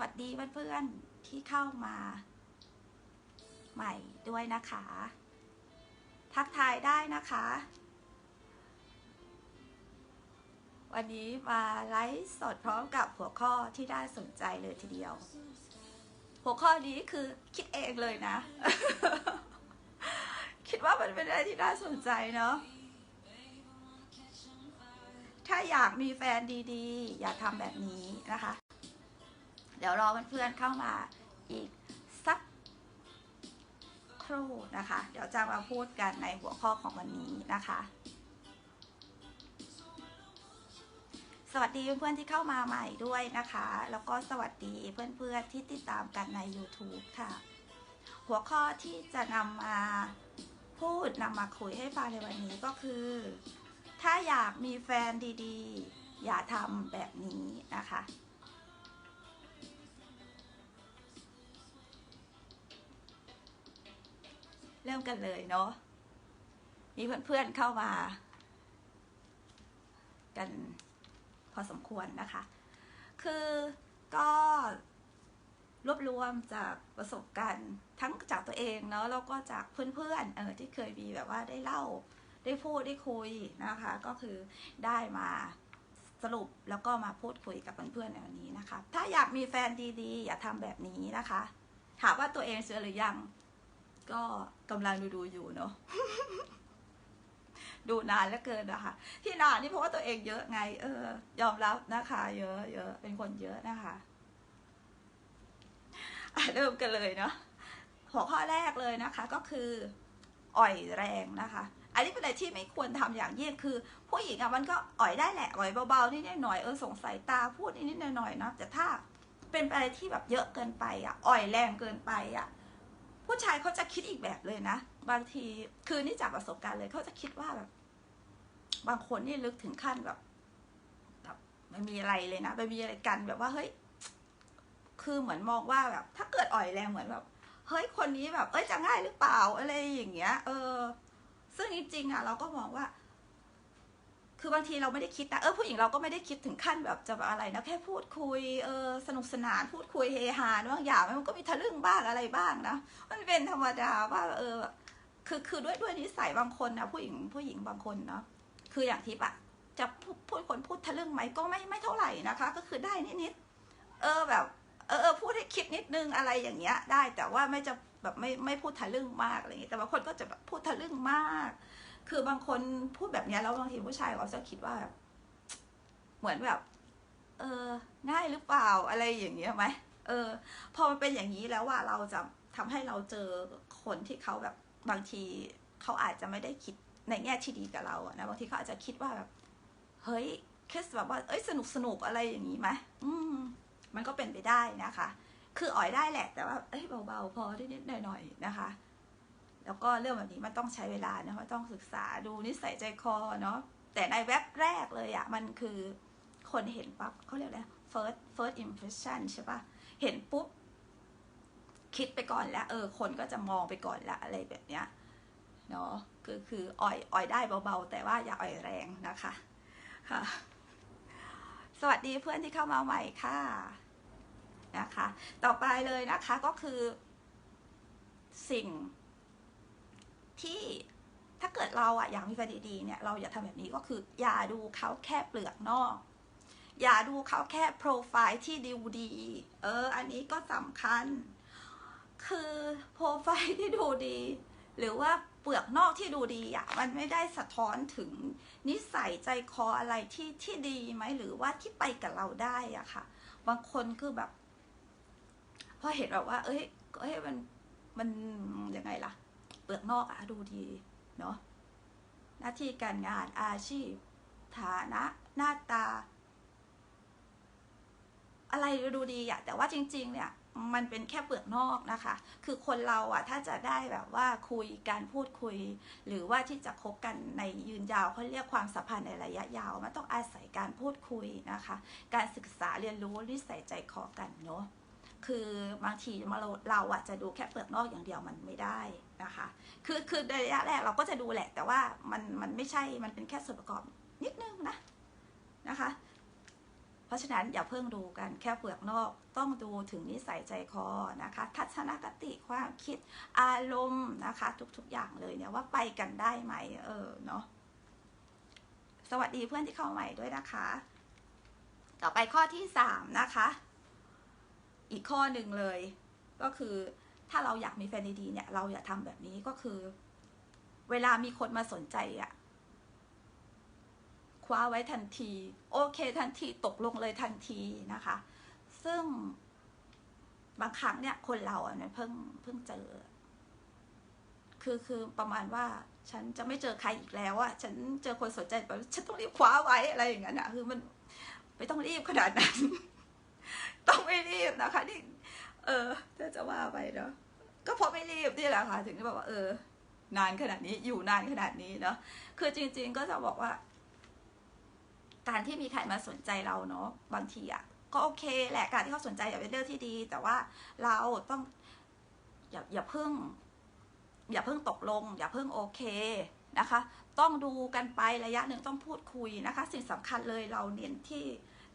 วัสดีเพื่อนๆที่เข้ามา ใหม่ด้วยนะคะ ทักทายได้นะคะ วันนี้มาไลฟ์สดพร้อมกับหัวข้อที่ได้สนใจเลยทีเดียว หัวข้อนี้คือคิดเองเลยนะ คิดว่ามันเป็นอะไรที่น่าสนใจเนาะถ้าอยากมีแฟนดีๆ อย่าทำแบบนี้นะคะ เดี๋ยวรอเพื่อนๆเข้ามาอีกสักครู่นะคะ เดี๋ยวจะมาพูดกันในหัวข้อของวันนี้นะคะ สวัสดีเพื่อนๆที่เข้ามาใหม่ด้วยนะคะ แล้วก็สวัสดีเพื่อนๆที่ติดตามกันใน YouTube ค่ะ หัวข้อที่จะนำมาพูดนำมาคุยให้ฟังในวันนี้ก็คือ ถ้าอยากมีแฟนดีๆ อย่าทำแบบนี้นะคะ เริ่มกันเลยเนาะมีเพื่อนๆเข้ามา กันพอสมควรนะคะ คือก็รวบรวมจากประสบการณ์ทั้งจากตัวเองเนาะแล้วก็จากเพื่อนๆเออที่เคยมีแบบว่าได้เล่าได้พูดได้คุยนะคะ ก็คือได้มาสรุปแล้วก็มาพูดคุยกับเพื่อนๆในวันนี้นะคะ ถ้าอยากมีแฟนดีๆ อย่าทำแบบนี้นะคะ ถามว่าตัวเองเชื่อหรือยัง ก็กำลังดูดูอยู่เนาะดูนานเหลือเกินนะคะ ที่นานนี่เพราะว่าตัวเองเยอะไง เออ ยอมรับนะคะ เยอะเยอะเป็นคนเยอะนะคะเริ่มกันเลยเนาะหัวข้อแรกเลยนะคะ ก็คืออ่อยแรงนะคะ อันนี้เป็นอะไรที่ไม่ควรทำอย่างยิ่งคือ ผู้หญิงอะมันก็อ่อยได้แหละอ่อยเบาๆนิดๆหน่อยๆเออสงสัยตาพูดนิดๆหน่อยๆเนาะแต่ถ้าเป็นอะไรที่แบบเยอะเกินไปอะอ่อยแรงเกินไปอะ ผู้ชายเขาจะคิดอีกแบบเลยนะ บางทีคือนี่จากประสบการณ์เลยเขาจะคิดว่าแบบ บางคนนี่ลึกถึงขั้นแบบแบบไม่มีอะไรเลยนะไม่มีอะไรกันแบบว่าเฮ้ย คือเหมือนมองว่าแบบ ถ้าเกิดอ่อยแรงเหมือนแบบ เฮ้ยคนนี้แบบ เอ้ยจะง่ายหรือเปล่าอะไรอย่างเงี้ย เออ ซึ่งจริงๆอะ เราก็มองว่า คือบางทีเราไม่ได้คิดนะเออผู้หญิงเราก็ไม่ได้คิดถึงขั้นแบบจะอะไรนะแค่พูดคุยเออสนุกสนานพูดคุยเฮฮาบางอย่างมันก็มีทะลึ่งบ้างอะไรบ้างนะมันเป็นธรรมดาว่าเออคือคือด้วยด้วยนิสัยบางคนนะผู้หญิงผู้หญิงบางคนเนาะคืออย่างที่ปะจะพูดพูดคนพูดทะลึ่งไหมก็ไม่ไม่เท่าไหร่นะคะ ก็คือได้นิดนิดๆเออแบบเออเออพูดให้คิดนิดนึงอะไรอย่างเงี้ย ได้แต่ว่าไม่จะแบบไม่ไม่พูดทะลึ่งมากอะไรอย่างเงี้ยแต่บางคนก็จะแบบพูดทะลึ่งมาก คือบางคนพูดแบบนี้แล้วบางทีผู้ชายเขาจะคิดว่าแบบเหมือนแบบ เออ ง่ายหรือเปล่าอะไรอย่างเงี้ยไหมเออ พอมันเป็นอย่างนี้แล้วว่าเราจะทำให้เราเจอคนที่เขาแบบบางทีเขาอาจจะไม่ได้คิดในแง่ที่ดีกับเราอะนะบางทีเขาอาจจะคิดว่าแบบ เฮ้ยแค่แบบว่า เอ้ยสนุกสนุกอะไรอย่างนี้ไหมอืม มันก็เป็นไปได้นะคะ คืออ่อยได้แหละ แต่ว่าเอ้ยเบาๆพอนิดๆหน่อยๆนะคะ แล้วก็เรื่องแบบนี้มันต้องใช้เวลานะมันต้องศึกษาดูนิสัยใจคอเนาะแต่ในแว็บแรกเลยอะมันคือคนเห็นปั๊บเขาเรียกอะไร first first impression ใช่ปะเห็นปุ๊บ คิดไปก่อนแล้วเออ คนก็จะมองไปก่อนละอะไรแบบเนี้ยเนาะคือคืออ่อยอ่อยได้เบาๆ แต่ว่าอย่าอ่อยแรงนะคะค่ะ สวัสดีเพื่อนที่เข้ามาใหม่ค่ะนะคะ ต่อไปเลยนะคะก็คือสิ่ง ที่ถ้าเกิดเราอะอยากมีแฟนดีๆเนี่ยเราอย่าทำแบบนี้ก็คือ อย่าดูเขาแค่เปลือกนอก อย่าดูเขาแค่โปรไฟล์ที่ดูดีเออ อันนี้ก็สำคัญ คือโปรไฟล์ที่ดูดี หรือว่าเปลือกนอกที่ดูดีอะมันไม่ได้สะท้อนถึงนิสัยใจคออะไรที่ที่ดีไหมหรือว่าที่ไปกับเราได้อะค่ะ บางคนคือแบบพอเห็นแบบว่า เอ้ยเอ้ยมันมันยังไงล่ะ เปลือกนอกอะดูดีเนาะหน้าที่การงานอาชีพ ฐานะ หน้าตา อะไรดูดีอะแต่ว่าจริง ๆ เนี่ยมันเป็นแค่เปลือกนอกนะคะ คือคนเราอะถ้าจะได้แบบว่าคุยการพูดคุย หรือว่าที่จะคบกันในยืนยาวเขาเรียกความสัมพันธ์ในระยะยาว มันต้องอาศัยการพูดคุยนะคะ การศึกษาเรียนรู้นิสัยใจคอกันเนาะ คือบางทีเราเราอะจะดูแค่เปลือกนอกอย่างเดียวมันไม่ได้ นะคะ คือคือระยะแรกเราก็จะดูแหละ แต่ว่ามันมันไม่ใช่มันเป็นแค่ส่วนประกอบนิดนึงนะนะคะ เพราะราะฉะนั้นอย่าเพิ่งดูกันแค่เปลือกนอกต้องดูถึงนิสัยใจคอนะคะ ทัศนคติความคิดอารมณ์นะคะ ทุกๆอย่างเลยเนี่ยว่าไปกันได้ไหมเออเนาะสวัสดีเพื่อนที่เข้าใหม่ด้วยนะคะ ต่อไปข้อที่สามนะคะ อีกข้อหนึ่งเลย ก็คือ ถ้าเราอยากมีแฟนดีๆเนี่ย เราอย่าทำแบบนี้ก็คือ เวลามีคนมาสนใจอะคว้าไว้ทันที โอเคทันทีตกลงเลยทันทีนะคะ ซึ่งบางครั้งเนี่ย คนเราเนี่ยเพิ่งเพิ่งเจอ คือคือประมาณว่า ฉันจะไม่เจอใครอีกแล้วอะฉันเจอคนสนใจแบบฉันต้องรีบคว้าไว้อะไรอย่างนั้นะคือมันไม่ต้องรีบขนาดนั้น ต้องไม่รีบนะคะนี่ เออถ้าจะว่าไปเนาะก็เพราะไม่รีบนี่แหละค่ะถึงได้บอกว่า เออ นานขนาดนี้อยู่นานขนาดนี้เนาะคือจริง ๆ ก็จะบอกว่า การที่มีใครมาสนใจเราเนาะบางทีอะก็โอเคแหละการที่เขาสนใจอย่าเป็นเรื่องที่ดี แต่ว่าเราต้อง อย่าอย่าเพิ่ง อย่าเพิ่งตกลง อย่าเพิ่งโอเคนะคะ ต้องดูกันไประยะหนึ่งต้องพูดคุยนะคะ สิ่งสำคัญเลยเราเน้นที่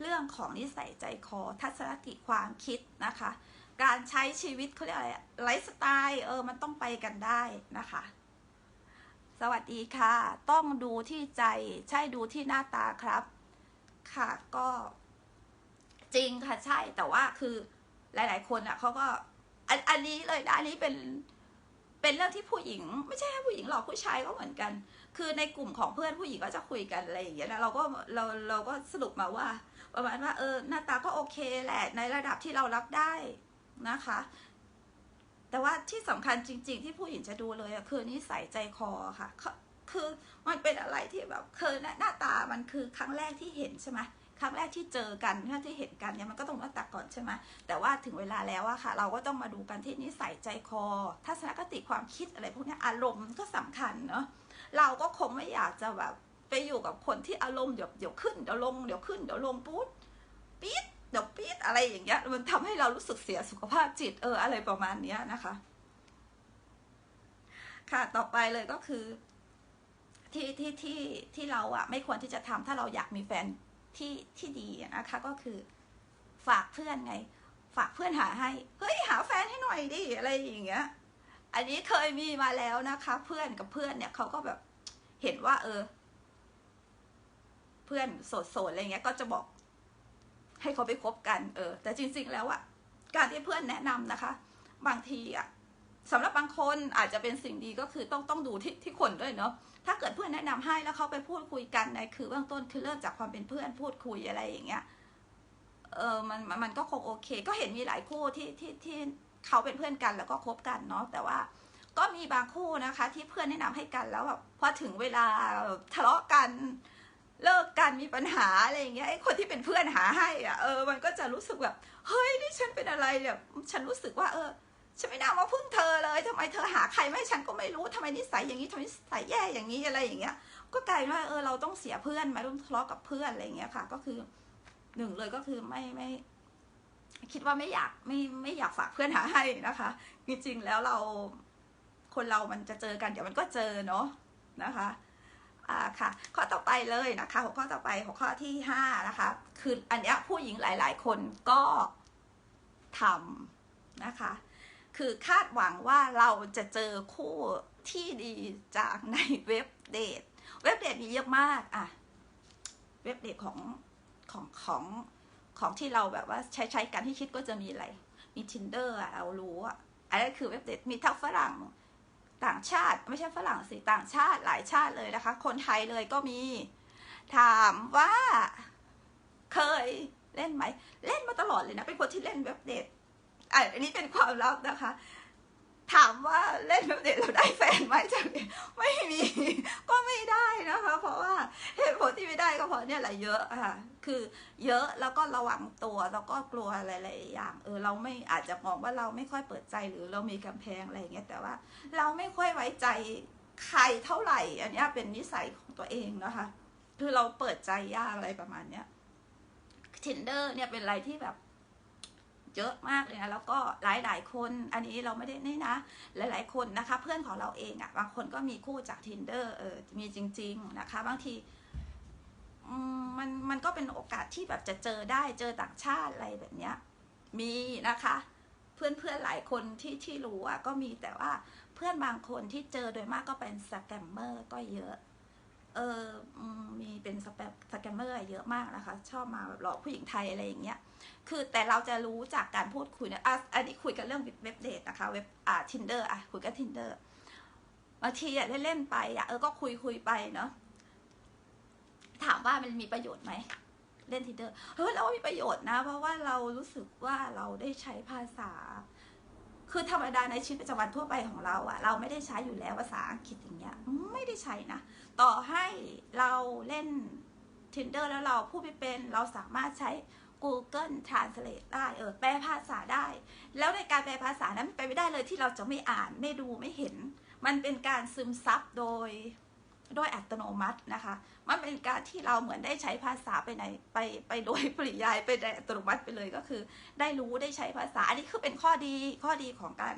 เรื่องของนิสัยใจคอทัศนคติความคิดนะคะ การใช้ชีวิตเขาเรียกอะไรไลฟ์สไตล์เออมันต้องไปกันได้นะคะ สวัสดีค่ะ ต้องดูที่ใจใช่ดูที่หน้าตาครับ ค่ะก็ จริงค่ะใช่แต่ว่าคือหลาย ๆ คนอะเขาก็อันอันนี้เลยนะอันนี้เป็นเป็นเรื่องที่ผู้หญิง ไม่ใช่แค่ผู้หญิงหรอกผู้ชายก็เหมือนกัน คือในกลุ่มของเพื่อนผู้หญิงก็จะคุยกันอะไรอย่างเงี้ยนะเราก็เราเราก็สรุปมาว่า ประมาณว่าเออหน้าตาก็โอเคแหละในระดับที่เรารับได้ นะคะ แต่ว่าที่สำคัญจริง ๆ ที่ผู้หญิงจะดูเลยคือนิสัยใจคอค่ะ คือมันเป็นอะไรที่แบบคือหน้าตามันคือครั้งแรกที่เห็นใช่ไหมครั้งแรกที่เจอกันที่เห็นกันเนี่ยมันก็ต้องหน้าตาก่อนใช่ไหมแต่ว่าถึงเวลาแล้วอะค่ะ เราก็ต้องมาดูกันที่นิสัยใจคอ ทัศนคติความคิดอะไรพวกนี้อารมณ์ก็สำคัญเนาะเราก็คงไม่อยากจะแบบไปอยู่กับคนที่อารมณ์เดี๋ยวเดี๋ยวขึ้นเดี๋ยวลงเดี๋ยวขึ้นเดี๋ยวลงปุ๊บปี๊ด อะไรอย่างเงี้ยมันทำให้เรารู้สึกเสียสุขภาพจิตเอออะไรประมาณเนี้ยนะคะ ค่ะต่อไปเลยก็คือ ที่ที่ที่ที่เราอะไม่ควรที่จะทำถ้าเราอยากมีแฟนที่ที่ดีนะคะ ก็คือฝากเพื่อนไง ฝากเพื่อนหาให้เฮ้ยหาแฟนให้หน่อยดิอะไรอย่างเงี้ย อันนี้เคยมีมาแล้วนะคะ เพื่อนกับเพื่อนเนี่ยเขาก็แบบเห็นว่า เออ เพื่อนโสดๆอะไรเงี้ยก็จะบอก ให้เขาไปคบกันเออ แต่จริงๆแล้วอะการที่เพื่อนแนะนำนะคะ บางทีอะสำหรับบางคนอาจจะเป็นสิ่งดีก็คือต้องต้องดูที่ที่คนด้วยเนาะถ้าเกิดเพื่อนแนะนำให้แล้วเขาไปพูดคุยกันในคือเบื้องต้นคือเริ่มจากความเป็นเพื่อนพูดคุยอะไรอย่างเงี้ยเออมันมันก็คงโอเค ก็เห็นมีหลายคู่ที่ที่ที่เขาเป็นเพื่อนกันแล้วก็คบกันเนาะแต่ว่าก็มีบางคู่นะคะ ที่เพื่อนแนะนำให้กันแล้วแบบพอถึงเวลาทะเลาะกัน เลิกกันมีปัญหาอะไรอย่างเงี้ยไอ้คนที่เป็นเพื่อนหาให้อะเออมันก็จะรู้สึกแบบเฮ้ยนี่ฉันเป็นอะไรเนี่ยฉันรู้สึกว่าเออฉันไม่น่ามาพึ่งเธอเลยทำไมเธอหาใครไม่ฉันก็ไม่รู้ทำไมนิสัยอย่างนี้ทำไมนิสัยแย่อย่างนี้อะไรอย่างเงี้ย ก็กลายว่าเออเราต้องเสียเพื่อนมาต้องทะเลาะกับเพื่อนอะไรอย่างเงี้ยค่ะ ก็คือหนึ่งเลยก็คือไม่ไม่ คิดว่าไม่อยากไม่ไม่อยากฝากเพื่อนหาให้นะคะ จริงๆแล้วเราคนเรามันจะเจอกันเดี๋ยวมันก็เจอเนาะนะคะ ค่ะ ข้อต่อไปเลยนะคะหัวข้อต่อไปหัวข้อที่ห้านะคะ คืออันนี้ผู้หญิงหลาย ๆ คนก็ทำนะคะ คือคาดหวังว่าเราจะเจอคู่ที่ดีจากในเว็บเดทเว็บเดทมีเยอะมากอะเว็บเดทของของของของที่เราแบบว่าใช้ใช้กันที่คิดก็จะมีอะไร มี tinder อะเรารู้อะอันนั้นคือเว็บเดทมีทั้งฝรั่ง ต่างชาติ ไม่ใช่ฝรั่งสิต่างชาติหลายชาติเลยนะคะ คนไทยเลยก็มี ถามว่าเคยเล่นไหม เล่นมาตลอดเลยนะ เป็นคนที่เล่นเว็บเดทอะอันนี้เป็นความลับนะคะ ถามว่าเล่นเว็บเดทเราได้แฟนไหมจากไม่มี ก็ไม่ได้นะคะ เพราะว่าเหตุผลที่ไม่ได้ก็เพราะเนี่ยแหละเยอะค่ะ คือเยอะแล้วก็ระวังตัวแล้วก็กลัวอะไรหลายอย่าง เออเราไม่อาจจะมองว่าเราไม่ค่อยเปิดใจหรือเรามีกำแพงอะไรเงี้ยแต่ว่า เราไม่ค่อยไว้ใจใครเท่าไหร่ อันนี้เป็นนิสัยของตัวเองนะคะ คือเราเปิดใจยากอะไรประมาณเนี้ย tinder เนี่ยเป็นอะไรที่แบบ เยอะมากเลยนะแล้วก็หลายๆคนอันนี้เราไม่ได้นี่นะ หลาย ๆ คนนะคะ เพื่อนของเราเองอะ่ะบางคนก็มีคู่จาก tinder เออมีจริง ๆนะคะ บางทีมันมันก็เป็นโอกาสที่แบบจะเจอได้เจอต่างชาติอะไรแบบเนี้ยมีนะคะ เพื่อนเพื่อนหลายคนที่ที่รู้อะก็มีแต่ว่าเพื่อนบางคนที่เจอโดยมากก็เป็นสแกมเมอร์ก็เยอะ เออมีเป็นสแปมสแกมเมอร์เยอะมากนะคะ ชอบมาแบบหลอกผู้หญิงไทยอะไรอย่างเงี้ย คือแต่เราจะรู้จากการพูดคุยเนี่ยอะอันนี้คุยกันเรื่องเว็บเดทนะคะ เว็บอ่าทินเดอร์อะคุยกับทินเดอร์บางทีอะเล่นๆไปอะเออก็คุยคุยไปเนาะถามว่ามันมีประโยชน์ไหมเล่นทินเดอร์เฮ้ยเราว่ามีประโยชน์นะ เพราะว่าเรารู้สึกว่าเราได้ใช้ภาษา คือธรรมดาในชีวิตประจำวันทั่วไปของเราอะเราไม่ได้ใช้อยู่แล้วภาษาอังกฤษอย่างเงี้ย ไม่ได้ใช้นะ ต่อให้เราเล่น Tinder แล้วเราพูดไม่เป็น เราสามารถใช้ Google Translate ได้ เออ แปลภาษาได้ แล้วในการแปลภาษานั้นมันไปไม่ได้เลยที่เราจะไม่อ่าน ไม่ดู ไม่เห็น มันเป็นการซึมซับโดย โดยอัตโนมัตินะคะ มันเป็นการที่เราเหมือนได้ใช้ภาษาไปในไปไปโดยปริยายไปในอัตโนมัติไปเลยก็คือ ได้รู้ได้ใช้ภาษา อันนี้คือเป็นข้อดีข้อดีของการ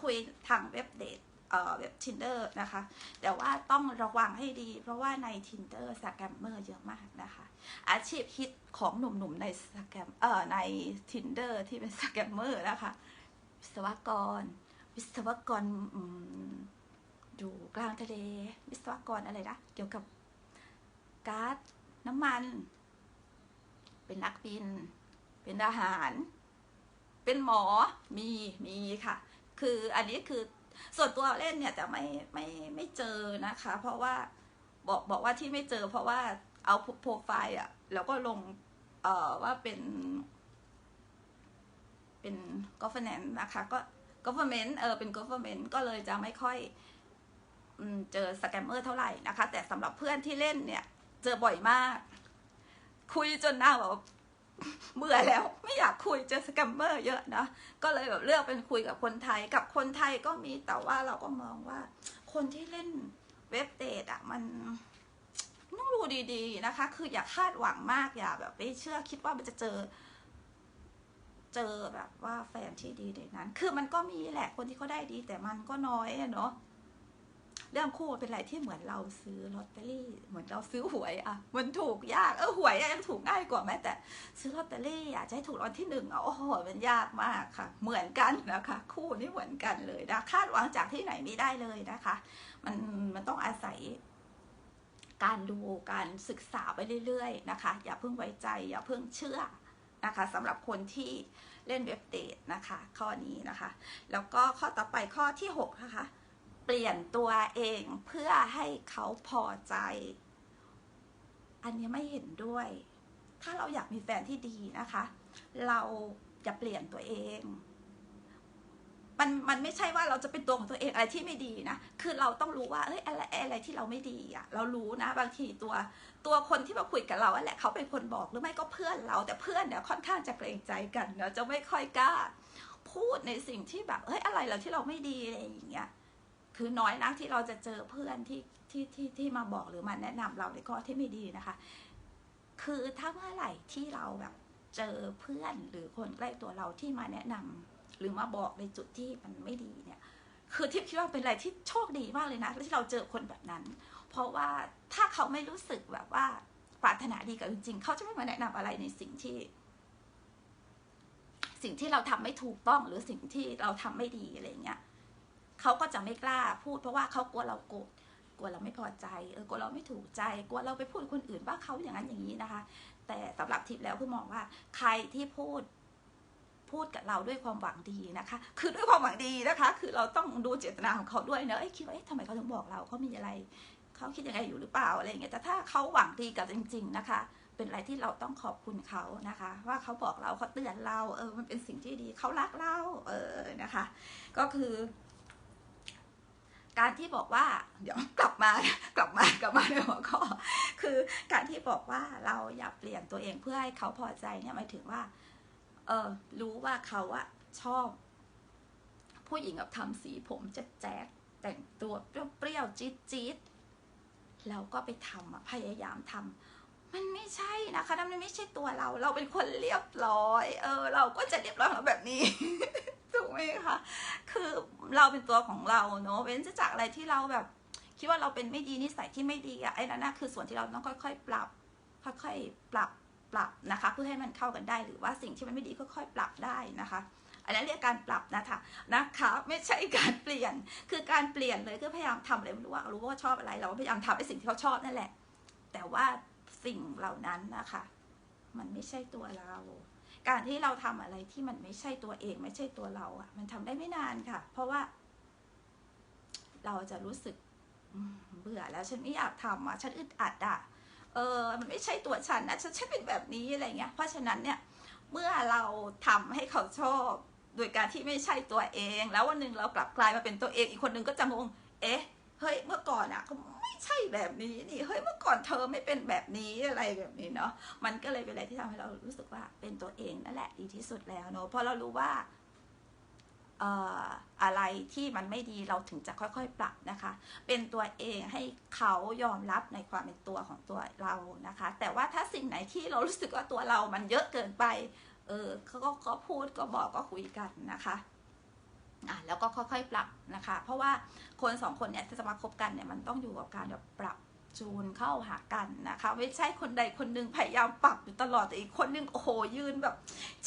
คุยทางเว็บเดท เอ่อเว็บ tinder นะคะ แต่ว่าต้องระวังให้ดี เพราะว่าใน tinder สแกมเมอร์เยอะมากนะคะ อาชีพฮิตของหนุ่มๆในสแกมเอ่อใน tinder ที่เป็นสแกมเมอร์นะคะวิศวกร วิศวกรอืมอยู่กลางทะเล วิศวกรอะไรนะ เกี่ยวกับก๊าซน้ำมัน เป็นนักบิน เป็นทหาร เป็นหมอมีมีค่ะ คืออันนี้คือ ส่วนตัวเล่นเนี่ยจะไม่ไม่ไม่เจอนะคะ เพราะว่าบอกบอกว่าที่ไม่เจอ เพราะว่าเอาโปรไฟล์อะแล้วก็ลงเอ่อว่าเป็น เป็น governance นะคะ ก็ government เออเป็น government ก็เลยจะไม่ค่อยอเจอสแกมเมอร์เท่าไหร่นะคะ แต่สำหรับเพื่อนที่เล่นเนี่ย เจอบ่อยมาก คุยจนหน้าแบบ เบื่อแล้วไม่อยากคุยเจอสแกมเมอร์เยอะนะก็เลยแบบเลือกเป็นคุยกับคนไทยกับคนไทยก็มีแต่ว่าเราก็มองว่า คนที่เล่นเว็บเดทอะมันต้องดูดีๆนะคะ คืออย่าคาดหวังมากอย่าแบบไปเชื่อคิดว่ามันจะเจอ เจอแบบว่าแฟนที่ดีในนั้น คือมันก็มีแหละคนที่เขาได้ดีแต่มันก็น้อยเนาะ เรื่องคู่เป็นอะไรที่เหมือนเราซื้อลอตเตอรี่ เหมือนเราซื้อหวยอะมันถูกยากเออหวยยังถูกง่ายกว่าแม้แต่ซื้อลอตเตอรี่อะจะให้ถูกรางวัลที่หนึ่งอะโอ้โหมันยากมากค่ะ เหมือนกันนะคะ คู่นี่เหมือนกันเลยนะคาดหวังจากที่ไหนไม่ได้เลยนะคะ มันมันต้องอาศัยการดูการศึกษาไปเรื่อย ๆ นะคะ อย่าเพิ่งไว้ใจ อย่าเพิ่งเชื่อนะคะสำหรับคนที่เล่นเว็บเดทนะคะ ข้อนี้นะคะ แล้วก็ข้อต่อไปข้อที่หกนะคะ ลี่ยนตัวเองเพื่อให้เขาพอใจ อันนี้ไม่เห็นด้วย ถ้าเราอยากมีแฟนที่ดีนะคะ เราจะเปลี่ยนตัวเอง มันมันไม่ใช่ว่าเราจะเป็นตัวของตัวเองอะไรที่ไม่ดีนะ คือเราต้องรู้ว่าเอ้ยอะไรอะไรที่เราไม่ดีอะเรารู้นะ บางทีตัวตัวคนที่มาคุยกับเราอะแหละเขาเป็นคนบอกหรือไม่ก็เพื่อนเรา แต่เพื่อนเนี่ยค่อนข้างจะเกรงใจกันเนาะจะไม่ค่อยกล้า พูดในสิ่งที่แบบเอ้ยอะไรเราที่เราไม่ดีอะไรอย่างเงี้ย คือน้อยนักที่เราจะเจอเพื่อนที่ที่ที่ที่มาบอกหรือมาแนะนำเราในข้อที่ไม่ดีนะคะ คือถ้าเมื่อไหร่ที่เราแบบเจอเพื่อนหรือคนใกล้ตัวเราที่มาแนะนำหรือมาบอกในจุดที่มันไม่ดีเนี่ย คือทิพย์คิดว่าเป็นอะไรที่โชคดีมากเลยนะที่เราเจอคนแบบนั้น เพราะว่าถ้าเขาไม่รู้สึกแบบว่าปรารถนาดีกับจริงๆเขาจะไม่มาแนะนำอะไรในสิ่งที่ สิ่งที่เราทำไม่ถูกต้องหรือสิ่งที่เราทำไม่ดีอะไรเงี้ย เขาก็จะไม่กล้าพูดเพราะว่าเขากลัวเราโกรธกลัวเราไม่พอใจเออกลัวเราไม่ถูกใจกลัวเราไปพูดคนอื่นว่าเขาอย่างนั้นอย่างนี้นะคะ แต่สำหรับทิพย์แล้วคือมองว่าใครที่พูดพูดกับเราด้วยความหวังดีนะคะ คือด้วยความหวังดีนะคะ คือเราต้องดูเจตนาของเขาด้วยเนอะเอ้คิดว่าเอ๊ะทำไมเขาถึงบอกเราเขามีอะไรเขาคิดยังไงอยู่หรือเปล่าอะไรอย่างเงี้ยแต่ถ้าเขาหวังดีกับจริง ๆนะคะ เป็นอะไรที่เราต้องขอบคุณเขานะคะ ว่าเขาบอกเราเขาเตือนเราเออมันเป็นสิ่งที่ดีเขารักเราเออนะคะ ก็คือ การที่บอกว่า เดี๋ยวกลับมากลับมากลับมาในหัวข้อคือการที่บอกว่าเราอยากเปลี่ยนตัวเองเพื่อให้เขาพอใจเนี่ยหมายถึงว่า เออรู้ว่าเขาอะชอบ ผู้หญิงแบบทำสีผมแจ๊ดแต่งตัวเปรี้ยวๆจี๊ดจี๊ดๆเราก็ไปทำอะพยายามทำมันไม่ใช่นะคะนั่นมันไม่ใช่ตัวเรา เราเป็นคนเรียบร้อย เออ เราก็จะเรียบร้อยของเราแบบนี้ ถูกไหมคะคือเราเป็นตัวของเราเนอะเว้นจากอะไรที่เราแบบ คิดว่าเราเป็นไม่ดีนิสัยที่ไม่ดีอะไอ้นั่นนะคือส่วนที่เราต้องค่อย ๆ ปรับ ค่อยๆปรับปรับนะคะ เพื่อให้มันเข้ากันได้หรือว่าสิ่งที่มันไม่ดีค่อยๆปรับได้นะคะอันนั้นเรียกการปรับนะคะนะคะไม่ใช่การเปลี่ยนคือการเปลี่ยนเลยก็พยายามทำอะไรไม่รู้ว่ารู้ว่าชอบอะไร เราก็พยายามทำไอ้สิ่งที่เขาชอบนั่นแหละ แต่ว่าสิ่งเหล่านั้นนะคะ มันไม่ใช่ตัวเรา การที่เราทำอะไรที่มันไม่ใช่ตัวเอง ไม่ใช่ตัวเราอะ่ะ มันทำได้ไม่นานค่ะ เพราะว่า เราจะรู้สึกเบื่อแล้ว ฉันไม่อยากทำอะฉันอึดอัดอะเออ มันไม่ใช่ตัวฉันนะฉันฉันเป็นแบบนี้อะไรเงี้ย เพราะฉะนั้นเนี่ย เมื่อเราทำให้เขาชอบ โดยการที่ไม่ใช่ตัวเอง แล้ววันหนึ่งเรากลับกลายมาเป็นตัวเอง อีกคนนึงก็จะงง เอ๊ะ เฮ้ยเมื่อก่อนอะก็ไม่ใช่แบบนี้นี่เฮ้ยเมื่อก่อนเธอไม่เป็นแบบนี้อะไรแบบนี้เนาะมันก็เลยเป็นอะไรที่ทำให้เรารู้สึกว่าเป็นตัวเองนั่นแหละดีที่สุดแล้วเนาะเพราะเรารู้ว่าเอ่ออะไรที่มันไม่ดีเราถึงจะค่อยๆ ปรับนะคะ เป็นตัวเองให้เขายอมรับในความเป็นตัวของตัวเรานะคะ แต่ว่าถ้าสิ่งไหนที่เรารู้สึกว่าตัวเรามันเยอะเกินไป เออเขาก็พูดก็บอกก็คุยกันนะคะ อะแล้วก็ค่อยๆปรับนะคะ เพราะว่าคนสองคนเนี่ยจะมาคบกันเนี่ยมันต้องอยู่กับการแบบปรับจูนเข้าหากันนะคะ ไม่ใช่คนใดคนหนึ่งพยายามปรับอยู่ตลอดแต่อีกคนหนึ่งโอ้โหยืนแบบ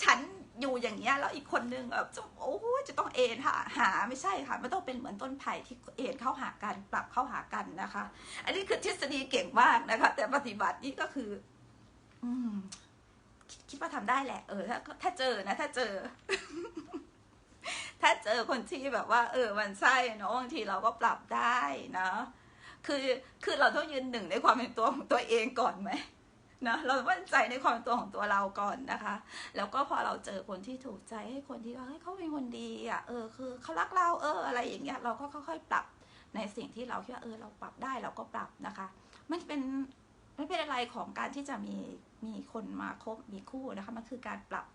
ฉันอยู่อย่างเงี้ยแล้วอีกคนนึงแบบโอ้โหจะต้องเอ็นหาหาไม่ใช่ค่ะไม่ต้องเป็นเหมือนต้นไผ่ที่เอ็นเข้าหากันปรับเข้าหากันนะคะ อันนี้คือทฤษฎีเก่งมากนะคะ แต่ปฏิบัตินี่ก็คือ อืมคิดคิดว่าทำได้แหละ เออถ้าถ้าเจอนะ ถ้าเจอ ถ้าเจอคนที่แบบว่า เออมันใช่เนาะบางทีเราก็ปรับได้นะคือคือเราต้องยืนหนึ่งในความเป็นตัวของตัวเองก่อนไหมนะเรามั่นใจในความเป็นตัวของตัวเราก่อนนะคะ แล้วก็พอเราเจอคนที่ถูกใจให้คนที่ว่าเฮ้ยเขาเป็นคนดีอะเออคือเขารักเราเอออะไรอย่างเงี้ยเราก็ค่อยๆปรับในสิ่งที่เราคิดว่าเออเราปรับได้เราก็ปรับนะคะ มันเป็นไม่เป็นอะไรของการที่จะมีมีคนมาคบมีคู่นะคะมันคือการปรับ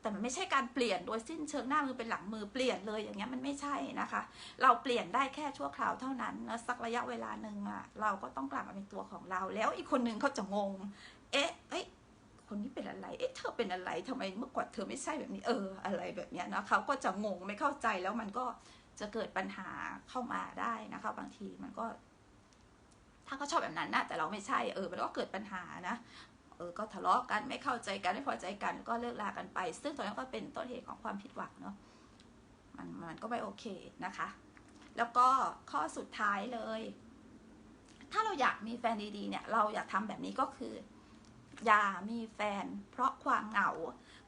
แต่มันไม่ใช่การเปลี่ยนโดยสิ้นเชิงหน้ามือเป็นหลังมือเปลี่ยนเลยอย่างเงี้ยมันไม่ใช่นะคะ เราเปลี่ยนได้แค่ชั่วคราวเท่านั้นนะสักระยะเวลาหนึ่งอะเราก็ต้องกลับมาเป็นตัวของเรา แล้วอีกคนนึงเขาจะงง เอ๊ะเอ้ยคนนี้เป็นอะไร เอ๊ะ เธอเป็นอะไรทำไมเมื่อก่อนเธอไม่ใช่แบบนี้ เออ อะไรแบบเนี้ยนะเขาก็จะงงไม่เข้าใจแล้วมันก็จะเกิดปัญหาเข้ามาได้นะคะ บางทีมันก็ ถ้าเขาชอบแบบนั้นนะแต่เราไม่ใช่ เออ มันก็เกิดปัญหานะ เออก็ทะเลาะกันไม่เข้าใจกันไม่พอใจกันก็เลิกลากันไป ซึ่งตรงนี้นก็เป็นต้นเหตุของความผิดหวังเนาะมันมันก็ไม่โอเคนะคะ แล้วก็ข้อสุดท้ายเลย ถ้าเราอยากมีแฟนดีๆเนี่ย เราอยากทำแบบนี้ก็คือ อย่ามีแฟน เพราะความเหงา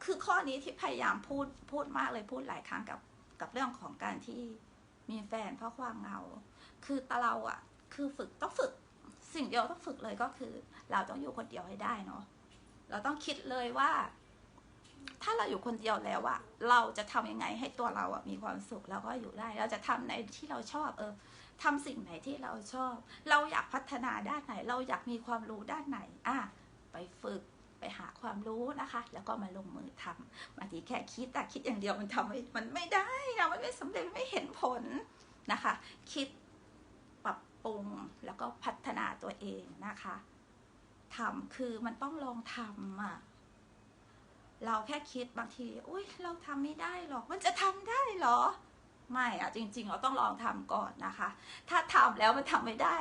คือข้อนี้ที่พยายามพูดพูดมากเลยพูดหลายครั้งกับกับเรื่องของการที่มีแฟนเพราะความเหงา คือตาเราอะคือฝึกต้องฝึกสิ่งเดียวต้องฝึกเลยก็คือ เราต้องอยู่คนเดียวให้ได้เนาะเราต้องคิดเลยว่า ถ้าเราอยู่คนเดียวแล้วอะเราจะทำยังไงให้ตัวเราอะมีความสุขแล้วก็อยู่ได้ เราจะทำในที่เราชอบเออทำสิ่งไหนที่เราชอบ เราอยากพัฒนาด้านไหน เราอยากมีความรู้ด้านไหนอะไปฝึกไปหาความรู้นะคะ แล้วก็มาลงมือทำบางทีแค่คิดแต่คิดอย่างเดียวมันทำไม่มันไม่ได้นะมันไม่สำเร็จไม่เห็นผลนะคะ คิดปรับปรุงแล้วก็พัฒนาตัวเองนะคะ ทำคือมันต้องลองทำอะเราแค่คิดบางที อุ้ยเราทำไม่ได้หรอก มันจะทำได้หรอ ไม่อะจริง ๆ เราต้องลองทำก่อนนะคะ ถ้าทำแล้วมันทำไม่ได้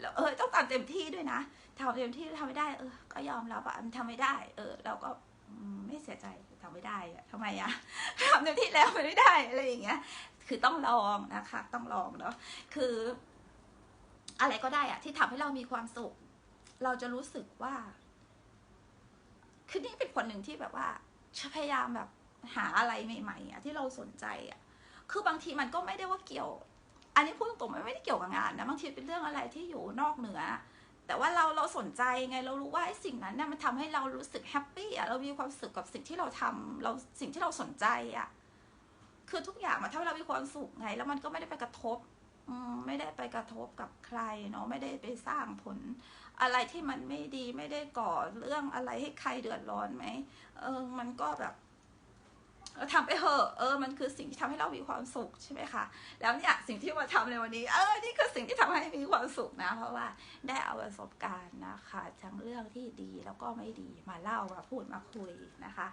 แล้วเออต้องทำเต็มที่ด้วยนะทำเต็มที่ทำไม่ได้ เออ ก็ยอมรับว่ามันทำไม่ได้ เออ เราก็ไม่เสียใจทำไม่ได้อะทำไมอะทำเต็มที่แล้วมันไม่ได้อะไรอย่างเงี้ย คือต้องลองนะคะ ต้องลองเนาะคือ อะไรก็ได้อะที่ทำให้เรามีความสุข เราจะรู้สึกว่า คือนี่เป็นคนหนึ่งที่แบบว่าพยายามแบบหาอะไรใหม่ๆอะที่เราสนใจอะคือบางทีมันก็ไม่ได้ว่าเกี่ยว อันนี้พูดตรงๆมันไม่ได้เกี่ยวกับงานนะบางทีเป็นเรื่องอะไรที่อยู่นอกเหนือ แต่ว่าเราเราสนใจไงเรารู้ว่าไอ้สิ่งนั้นเนี่ยมันทำให้เรารู้สึกแฮปปี้อะเรามีความสุขกับสิ่งที่เราทำเราสิ่งที่เราสนใจอะ คือทุกอย่างมันทำให้เรามีความสุขไง แล้วมันก็ไม่ได้ไปกระทบอืไม่ได้ไปกระทบกับใครเนาะไม่ได้ไปสร้างผล อะไรที่มันไม่ดีไม่ได้ก่อเรื่องอะไรให้ใครเดือดร้อนไหมเออ มันก็แบบเออทำไปเถอะเออมันคือสิ่งที่ทำให้เรามีความสุขใช่ไหมคะแล้วเนี่ยสิ่งที่มาทำในวันนี้ เออนี่คือสิ่งที่ทำให้มีความสุขนะ เพราะว่าได้เอาประสบการณ์นะคะทั้งเรื่องที่ดีแล้วก็ไม่ดีมาเล่ามาพูดมาคุยนะคะ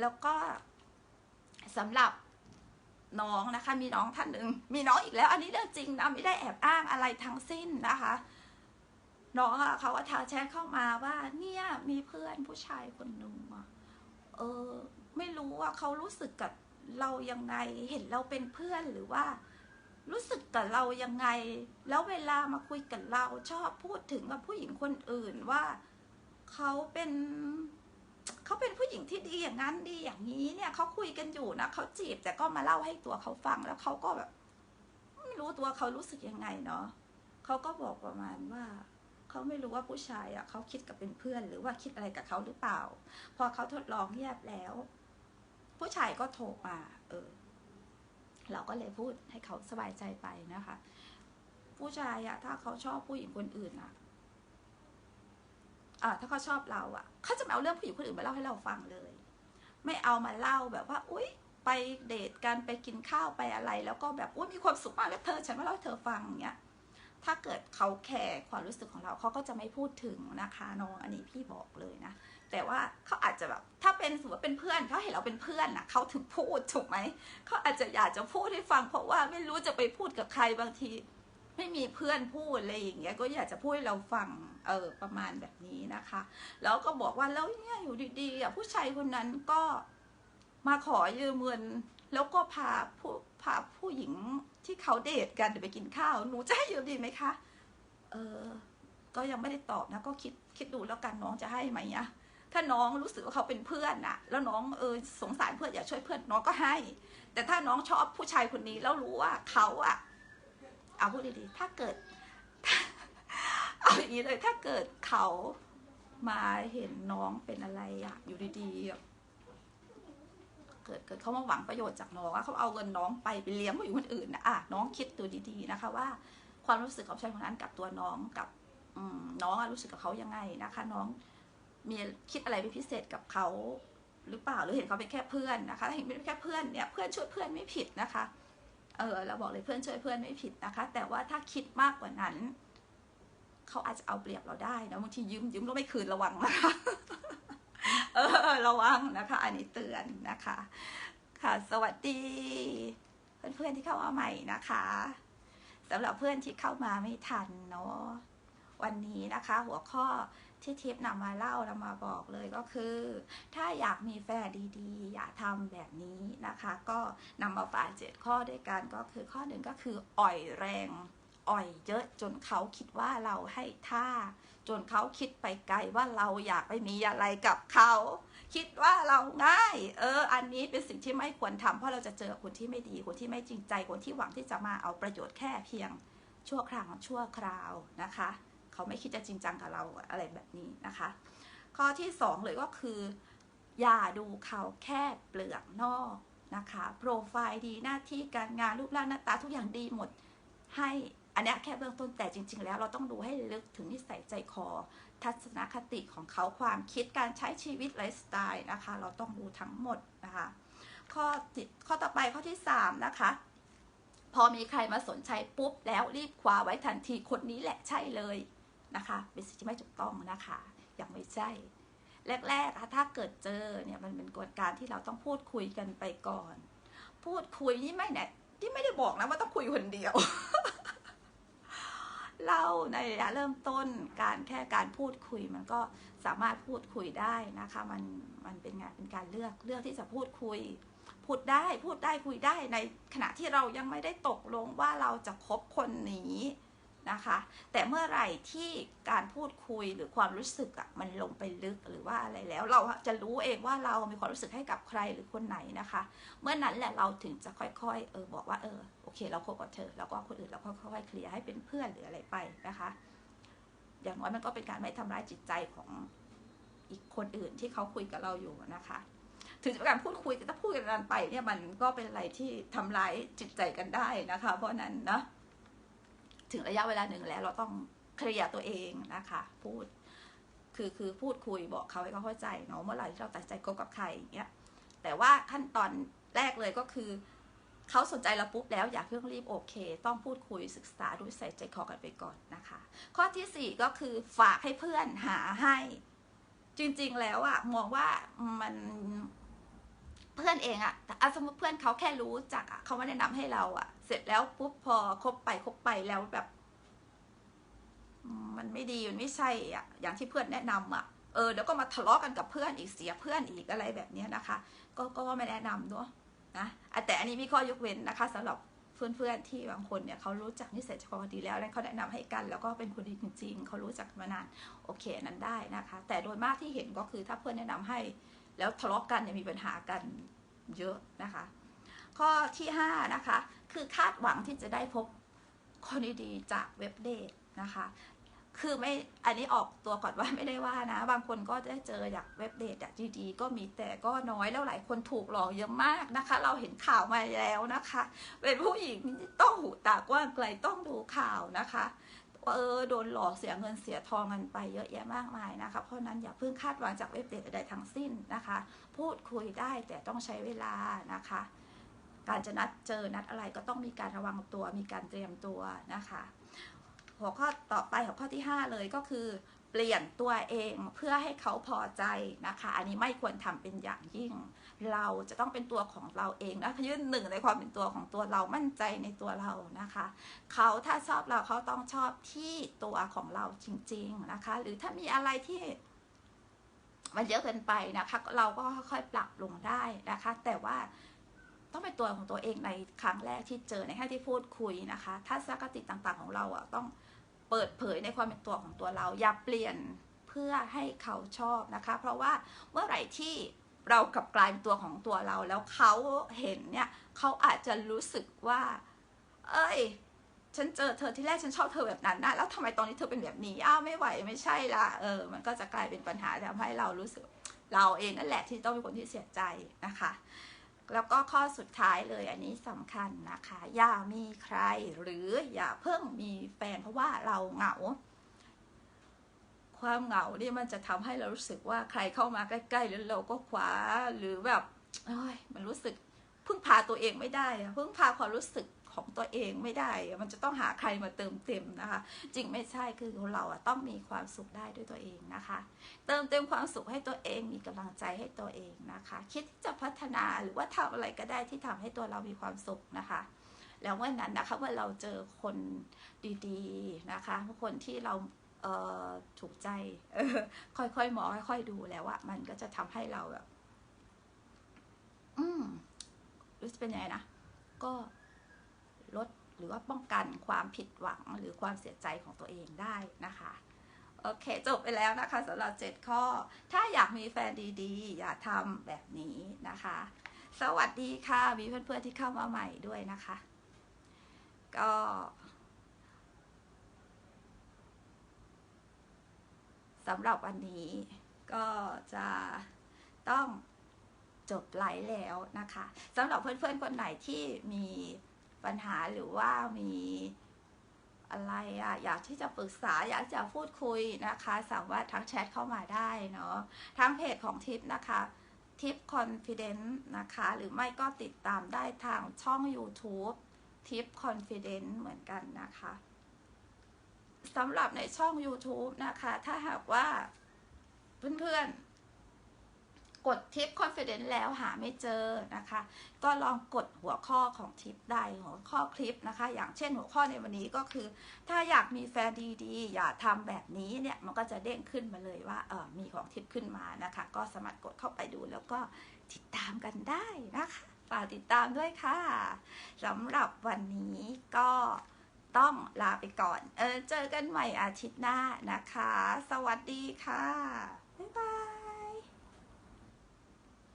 แล้วก็สำหรับน้องนะคะ มีน้องท่านหนึ่งมีน้องอีกแล้ว อันนี้เรื่องจริงนะไม่ได้แอบอ้างอะไรทั้งสิ้นนะคะ น้องอะเขาก็ทักแชทเข้ามาว่า เนี่ยมีเพื่อนผู้ชายคนหนึ่งอะเออ ไม่รู้ว่าเขารู้สึกกับเรายังไง เห็นเราเป็นเพื่อนหรือว่า รู้สึกกับเรายังไง แล้วเวลามาคุยกับเราชอบพูดถึงกับผู้หญิงคนอื่นว่าเขาเป็นเขาเป็นผู้หญิงที่ดีอย่างนั้นดีอย่างนี้เนี่ยเขาคุยกันอยู่นะเขาจีบแต่ก็มาเล่าให้ตัวเขาฟังแล้วเขาก็แบบไม่รู้ตัวเขารู้สึกยังไงเนาะเขาก็บอกประมาณว่า เขาไม่รู้ว่าผู้ชายอะเขาคิดกับเป็นเพื่อน หรือว่าคิดอะไรกับเขาหรือเปล่า พอเขาทดลองเงียบแล้ว ผู้ชายก็โทรมาเออ เราก็เลยพูดให้เขาสบายใจไปนะคะ ผู้ชายอะ ถ้าเขาชอบผู้หญิงคนอื่นอะอ่าถ้าเขาชอบเราอะเขาจะไม่เอาเรื่องผู้หญิงคนอื่นมาเล่าให้เราฟังเลย ไม่เอามาเล่าแบบว่า อุ๊ย ไปเดทกันไปกินข้าวไปอะไร แล้วก็แบบอุ๊ยมีความสุขมากเลยเธอ ฉันมาเล่าให้เธอฟังเงี้ย ถ้าเกิดเขาแคร์ความรู้สึกของเราเขาก็จะไม่พูดถึงนะคะน้องอันนี้พี่บอกเลยนะ แต่ว่าเขาอาจจะแบบถ้าเป็นสมมติว่าเป็นเพื่อนเขาเห็นเราเป็นเพื่อนนะเขาถึงพูดถูกไหมเขาอาจจะอยากจะพูดให้ฟังเพราะว่าไม่รู้จะไปพูดกับใครบางที ไม่มีเพื่อนพูดอะไรอย่างเงี้ยก็อยากจะพูดให้เราฟังเออประมาณแบบนี้นะคะ แล้วก็บอกว่าแล้วเนี่ยอยู่ดีๆอะผู้ชายคนนั้นก็มาขอยืมเงิน แล้วก็พาผู้พาผู้หญิง ที่เขาเดทกันไปกินข้าว หนูจะให้ยืมดีไหมคะ เออ ก็ยังไม่ได้ตอบนะ ก็คิดคิดดูแล้วกันน้องจะให้ไหมอะถ้าน้องรู้สึกว่าเขาเป็นเพื่อนนะแล้วน้องเออสงสารเพื่อนอยากช่วยเพื่อนน้องก็ให้ แต่ถ้าน้องชอบผู้ชายคนนี้แล้วรู้ว่าเขาอะเอาพูดดีๆถ้าเกิด เอาอย่างนี้เลย ถ้าเกิดเขามาเห็นน้องเป็นอะไรอะอยู่ดีๆ เกิดเกิดเขามาหวังประโยชน์จากน้องเขาเอาเงินน้องไปไปเลี้ยงผู้หญิงคนอื่นนะอะน้องคิดดูดีๆนะคะว่าความรู้สึกของชายคนนั้นกับตัวน้องกับอืน้องอรู้สึกกับเขายังไงนะคะ น้องมีคิดอะไรเป็นพิเศษกับเขาหรือเปล่าหรือเห็นเขาเป็นแค่เพื่อนนะคะถ้าเห็นเป็นแค่เพื่อนเนี่ยเพื่อนช่วยเพื่อนไม่ผิดนะคะเออเราบอกเลยเพื่อนช่วยเพื่อนไม่ผิดนะคะ แต่ว่าถ้าคิดมากกว่านั้น เขาอาจจะเอาเปรียบเราได้นะบางทียืมยืมแล้วไม่คืนระวังนะคะ เออ ระวังนะคะ อันนี้เตือนนะคะ ค่ะสวัสดี เพื่อนๆที่เข้ามาใหม่นะคะสำหรับเพื่อนที่เข้ามาไม่ทันเนาะวันนี้นะคะ หัวข้อที่ทิปนำมาเล่านำมาบอกเลยก็คือ ถ้าอยากมีแฟนดีๆ อย่าทำแบบนี้นะคะ ก็นำมาฝากเจ็ดข้อด้วยกันก็คือข้อหนึ่งก็คืออ่อยแรง อ่อยเยอะจนเขาคิดว่าเราให้ท่า จนเขาคิดไปไกลว่าเราอยากไปมีอะไรกับเขา คิดว่าเราง่าย เออ อันนี้เป็นสิ่งที่ไม่ควรทำเพราะเราจะเจอคนที่ไม่ดีคนที่ไม่จริงใจคนที่หวังที่จะมาเอาประโยชน์แค่เพียง ชั่วครั้งชั่วคราวนะคะ เขาไม่คิดจะจริงจังกับเราอะไรแบบนี้นะคะ ข้อที่สองเลยก็คือ อย่าดูเขาแค่เปลือกนอกนะคะ โปรไฟล์ดีหน้าที่การงานรูปร่างหน้าตาทุกอย่างดีหมดให้ อันนี้แค่เบื้องต้นแต่จริง ๆ แล้วเราต้องดูให้ลึกถึงนิสัยใจคอ ทัศนคติของเขาความคิดการใช้ชีวิตไลฟ์สไตล์นะคะ เราต้องดูทั้งหมดนะคะข้อข้อต่อไปข้อที่สามนะคะ พอมีใครมาสนใจปุ๊บแล้วรีบคว้าไว้ทันทีคนนี้แหละใช่เลยนะคะเป็นสิ่งที่ไม่ถูกต้องนะคะยังไม่ใช่แรกๆถ้าเกิดเจอเนี่ยมันเป็นกฎการที่เราต้องพูดคุยกันไปก่อน พูดคุยนี่ไม่เนี่ยที่ไม่ได้บอกนะว่าต้องคุยคนเดียว เล่าในระยะเริ่มต้นการแค่การพูดคุยมันก็สามารถพูดคุยได้นะคะ มันมันเป็นงานเป็นการเลือกเลือกที่จะพูดคุย พูดได้พูดได้คุยได้ในขณะที่เรายังไม่ได้ตกลงว่าเราจะคบคนนี้ นะคะ แต่เมื่อไหร่ที่การพูดคุยหรือความรู้สึกอะมันลงไปลึกหรือว่าอะไรแล้ว เราจะรู้เองว่าเรามีความรู้สึกให้กับใครหรือคนไหนนะคะ เมื่อนั้นแหละเราถึงจะค่อยๆเออบอกว่าเออโอเค เราคบกับเธอแล้วก็คนอื่นเราก็ค่อยๆเคลียร์ให้เป็นเพื่อนหรืออะไรไปนะคะ อย่างน้อยมันก็เป็นการไม่ทำร้ายจิตใจของอีกคนอื่นที่เขาคุยกับเราอยู่นะคะถึงจะเป็นการพูดคุยแต่ถ้าพูดกันนานไปเนี่ยมันก็เป็นอะไรที่ทำร้ายจิตใจกันได้นะคะ เพราะฉะนั้นนะ ถึงระยะเวลาหนึ่งแล้วเราต้องเคลียร์ตัวเองนะคะ พูดคือคือพูดคุยบอกเขาให้เขาเข้าใจเนาะเมื่อไหร่ที่เราตัดใจคบกับใครอย่างเงี้ยแต่ว่าขั้นตอนแรกเลยก็คือเขาสนใจเราปุ๊บแล้วอย่าเพิ่งรีบโอเค ต้องพูดคุยศึกษาดูใส่ใจคอกันไปก่อนนะคะ ข้อที่สี่ก็คือฝากให้เพื่อนหาให้ จริงๆแล้วอะมองว่ามันเพื่อนเองอะแต่อะสมมติเพื่อนเขาแค่รู้จักอะเขาไม่แนะนำให้เราอะ เสร็จแล้วปุ๊บพอคบไปคบไปแล้วแบบ มันไม่ดีมันไม่ใช่อะอย่างที่เพื่อนแนะนำอะเออแล้วก็มาทะเลาะกันกับเพื่อนอีกเสียเพื่อนอีกอะไรแบบเนี้ยนะคะ ก็ก็ไม่แนะนำเนาะนะอะแต่อันนี้มีข้อยกเว้นนะคะสำหรับเพื่อนๆที่บางคนเนี่ยเขารู้จักนิสัยใจคอดีแล้วแล้วเขาแนะนำให้กันแล้วก็เป็นคนดีจริงๆเขารู้จักมานานโอเคนั้นได้นะคะ แต่โดยมากที่เห็นก็คือถ้าเพื่อนแนะนำให้ แล้วทะเลาะกันเนี่ยมีปัญหากันเยอะนะคะ ข้อที่5นะคะ คือคาดหวังที่จะได้พบคนดีๆจากเว็บเดทนะคะ คือไม่ อันนี้ออกตัวก่อนว่าไม่ได้ว่านะ บางคนก็ได้เจอจากเว็บเดทอะดีๆก็มีแต่ก็น้อยแล้วหลายคนถูกหลอกเยอะมากนะคะ เราเห็นข่าวมาแล้วนะคะ เป็นผู้หญิงต้องหูตากว้างไกลต้องดูข่าวนะคะว่าเออโดนหลอกเสียเงินเสียทองกันไปเยอะแยะมากมายนะคะ เพราะนั้นอย่าเพิ่งคาดหวังจากเว็บเดทใดทั้งสิ้นนะคะ พูดคุยได้แต่ต้องใช้เวลานะคะ การจะนัดเจอนัดอะไรก็ต้องมีการระวังตัวมีการเตรียมตัวนะคะ หัวข้อต่อไปหัวข้อที่ 5 เลยก็คือ เปลี่ยนตัวเองเพื่อให้เขาพอใจนะคะ อันนี้ไม่ควรทำเป็นอย่างยิ่ง เราจะต้องเป็นตัวของเราเองนะยืนหนึ่งในความเป็นตัวของตัวเรามั่นใจในตัวเรานะคะ เขาถ้าชอบเราเขาต้องชอบที่ตัวของเราจริง ๆนะคะ หรือถ้ามีอะไรที่มันเยอะเกินไปนะคะ เราก็ค่อยๆปรับลงได้นะคะ แต่ว่า ต้องเป็นตัวของตัวเองในครั้งแรกที่เจอในแค่ที่พูดคุยนะคะทัศนคติต่างๆ ของเราอะต้องเปิดเผยในความเป็นตัวของตัวเรา อย่าเปลี่ยนเพื่อให้เขาชอบนะคะ เพราะว่าเมื่อไหร่ที่เรากลับกลายเป็นตัวของตัวเรา แล้วเขาเห็นเนี่ยเขาอาจจะรู้สึกว่า เอ้ย ฉันเจอเธอที่แรกฉันชอบเธอแบบนั้นนะแล้วทำไมตอนนี้เธอเป็นแบบนี้อ้าวไม่ไหวไม่ใช่ละเออ มันก็จะกลายเป็นปัญหาทำให้เรารู้สึก เราเองนั่นแหละที่ต้องเป็นคนที่เสียใจนะคะ แล้วก็ข้อสุดท้ายเลยอันนี้สำคัญนะคะ อย่ามีใครหรืออย่าเพิ่งมีแฟนเพราะว่าเราเหงา ความเหงานี่มันจะทำให้เรารู้สึกว่าใครเข้ามาใกล้ๆแล้วเราก็คว้าหรือแบบมันรู้สึกพึ่งพาตัวเองไม่ได้อะพึ่งพาความรู้สึก ของตัวเองไม่ได้ มันจะต้องหาใครมาเติมเต็มนะคะ จริงไม่ใช่คือเราอะต้องมีความสุขได้ด้วยตัวเองนะคะ เติมเต็มความสุขให้ตัวเองมีกำลังใจให้ตัวเองนะคะ คิดที่จะพัฒนาหรือว่าทำอะไรก็ได้ที่ทำให้ตัวเรามีความสุขนะคะแล้วเมื่อนั้นนะคะเมื่อเราเจอคนดีๆนะคะ คนที่เราเถูกใจค่อยๆมองค่อยๆดูแล้วอะมันก็จะทำให้เราแบบ อืมรู้สึกเป็นยังไงนะก็ หรือว่าป้องกันความผิดหวังหรือความเสียใจของตัวเองได้นะคะโอเค จบไปแล้วนะคะสำหรับ 7 ข้อ ถ้าอยากมีแฟนดีๆ อย่าทำแบบนี้นะคะ สวัสดีค่ะ มีเพื่อนๆที่เข้ามาใหม่ด้วยนะคะ ก็สำหรับวันนี้ก็จะต้องจบไลฟ์แล้วนะคะสำหรับเพื่อนๆคนไหนที่มี ปัญหาหรือว่ามีอะไรอะอยากที่จะปรึกษาอยากจะพูดคุยนะคะ สามารถทักแชทเข้ามาได้เนาะทางเพจของทิปนะคะทิปคอนฟิเดนซ์นะคะ หรือไม่ก็ติดตามได้ทางช่อง YouTube ทิปคอนฟิเดนซ์เหมือนกันนะคะสำหรับในช่อง YouTube นะคะ ถ้าหากว่าเพื่อนๆ กดทิปคอนฟิเดนซ์แล้วหาไม่เจอนะคะ ก็ลองกดหัวข้อของทิปได้หัวข้อคลิปนะคะ อย่างเช่นหัวข้อในวันนี้ก็คือ ถ้าอยากมีแฟนดีๆ อย่าทำแบบนี้เนี่ยมันก็จะเด้งขึ้นมาเลยว่าเออมีของทิปขึ้นมานะคะ ก็สามารถกดเข้าไปดูแล้วก็ติดตามกันได้นะคะฝากติดตามด้วยค่ะสำหรับวันนี้ก็ต้องลาไปก่อน เออ เจอกันใหม่อาทิตย์หน้านะคะ สวัสดีค่ะ